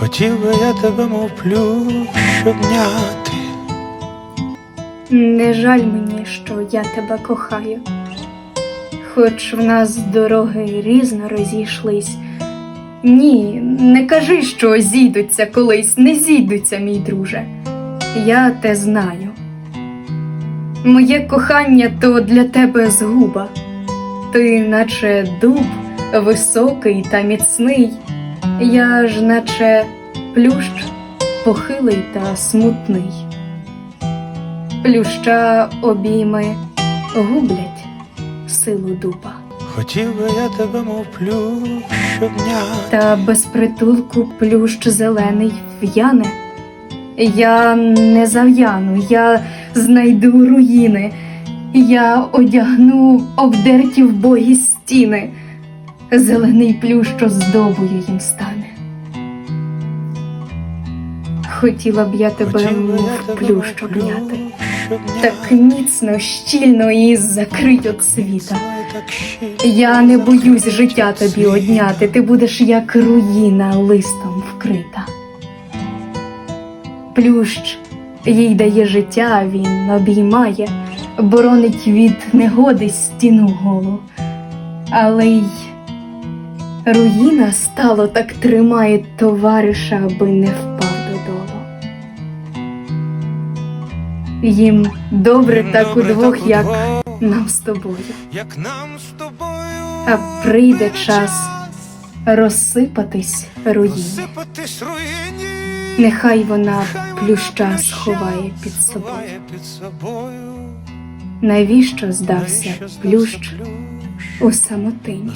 Хотів би я тебе, мов плющ обняти. Не жаль мені, що я тебе кохаю. Хоч в нас дороги різно розійшлись. Ні, не кажи, що зійдуться колись, не зійдуться, мій друже. Я те знаю. Моє кохання то для тебе згуба. Ти, наче дуб, високий та міцний, я ж, наче плющ, похилий та смутний. Плюща обійми гублять силу дуба. Хотів би я тебе, мов плющ обняти. Та без притулку плющ зелений в'яне. Я не зав'яну, я знайду руїни, я одягну обдерті вбогі стіни, зелений плющ оздобою їм стане. Хотіла б я тебе, тебе, плющ обняти, так міцно, щільно і закрить от світа. Я не боюсь життя тобі одняти, ти будеш як руїна листом вкрита. Плющ їй дає життя, він обіймає, боронить від негоди стіну голу. Але й руїна стало так тримає товариша, аби не впав додолу. Їм добре так удвох, як нам з тобою. як нам з тобою. А прийде час розсипатись руїні. Розсипатись руїні. Нехай вона плюща сховає під собою. Навіщо здався плющ у самотині?